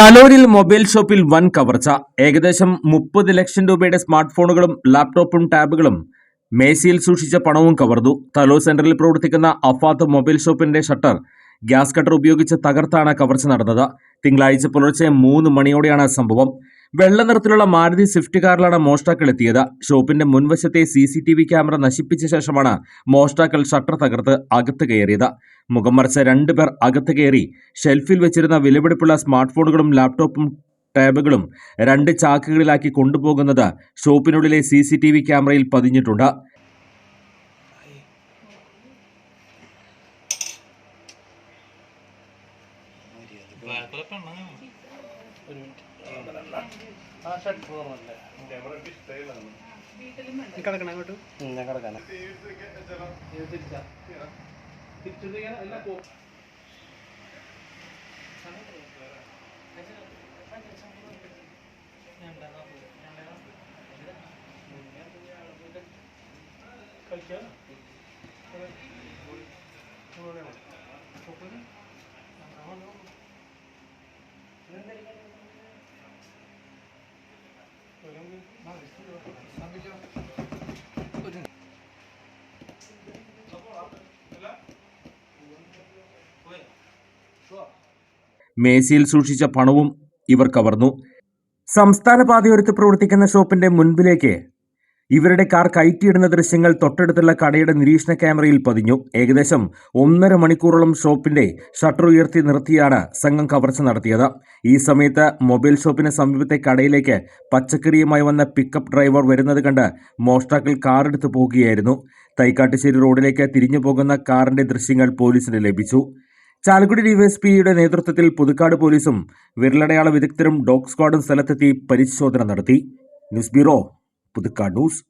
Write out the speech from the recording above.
തലോരിൽ mobile ഷോപ്പിൽ വൻ കവർച്ച. ഏകദേശം മുപ്പത് ലക്ഷം രൂപയുടെ സ്മാർട്ട് ഫോണുകളും ലാപ്ടോപ്പും ടാബുകളും മേശയിൽ സൂക്ഷിച്ച പണവും കവർന്നു. തലോർ സെന്ററിൽ പ്രവർത്തിക്കുന്ന അഫാത്ത് മൊബൈൽ ഷോപ്പിന്റെ ഷട്ടർ ഗ്യാസ് കട്ടർ ഉപയോഗിച്ച് തകർത്താണ് കവർച്ച നടന്നത്. തിങ്കളാഴ്ച പുലർച്ചെ മൂന്ന് മണിയോടെയാണ് സംഭവം. വെള്ള നിറത്തിലുള്ള മാരുതി സ്വിഫ്റ്റ് കാറിലാണ് മോഷ്ടാക്കൾ എത്തിയത്. ഷോപ്പിന്റെ മുൻവശത്തെ C C T V camera നശിപ്പിച്ച ശേഷമാണ് മോഷ്ടാക്കൾ ഷട്ടർ തകർത്ത് അകത്ത് കയറിയത്. മുഖം മറിച്ച രണ്ടുപേർ അകത്ത് കയറി. ഷെൽഫിൽ വെച്ചിരുന്ന വിലപിടിപ്പുള്ള സ്മാർട്ട് ഫോണുകളും ലാപ്ടോപ്പും ടാബുകളും രണ്ട് ചാക്കുകളിലാക്കി കൊണ്ടുപോകുന്നത് ഷോപ്പിനുള്ളിലെ സി സി ടി വി ക്യാമറയിൽ പതിഞ്ഞിട്ടുണ്ട്. ബാക്കിലെ പെണ്ണാണ് കിടക്കണം അങ്ങോട്ട് ഞാൻ കിടക്കാനാ മേശയിൽ സൂക്ഷിച്ച പണവും ഇവർ കവർന്നു. സംസ്ഥാന പാതയോരത്ത് പ്രവർത്തിക്കുന്ന ഷോപ്പിന്റെ മുൻപിലേക്ക് ഇവരുടെ കാർ കയറ്റിയിടുന്ന ദൃശ്യങ്ങൾ തൊട്ടടുത്തുള്ള കടയുടെ നിരീക്ഷണ ക്യാമറയിൽ പതിഞ്ഞു. ഏകദേശം ഒന്നര മണിക്കൂറോളം ഷോപ്പിന്റെ ഷട്ടർ ഉയർത്തി നിർത്തിയാണ് സംഘം കവർച്ച നടത്തിയത്. ഈ സമയത്ത് മൊബൈൽ ഷോപ്പിന് സമീപത്തെ കടയിലേക്ക് പച്ചക്കറിയുമായി വന്ന പിക്കപ്പ് ഡ്രൈവർ വരുന്നത് കണ്ട് മോഷ്ടാക്കൾ കാറെടുത്ത് പോകുകയായിരുന്നു. തൈക്കാട്ടുശ്ശേരി റോഡിലേക്ക് തിരിഞ്ഞു പോകുന്ന കാറിന്റെ ദൃശ്യങ്ങൾ പോലീസിന് ലഭിച്ചു. ചാലക്കുടി ഡിവൈഎസ്പിയുടെ നേതൃത്വത്തിൽ പുതുക്കാട് പോലീസും വിരലടയാള വിദഗ്ധരും ഡോഗ് സ്ക്വാഡും സ്ഥലത്തെത്തി പരിശോധന നടത്തി. News bureau Puthukkad news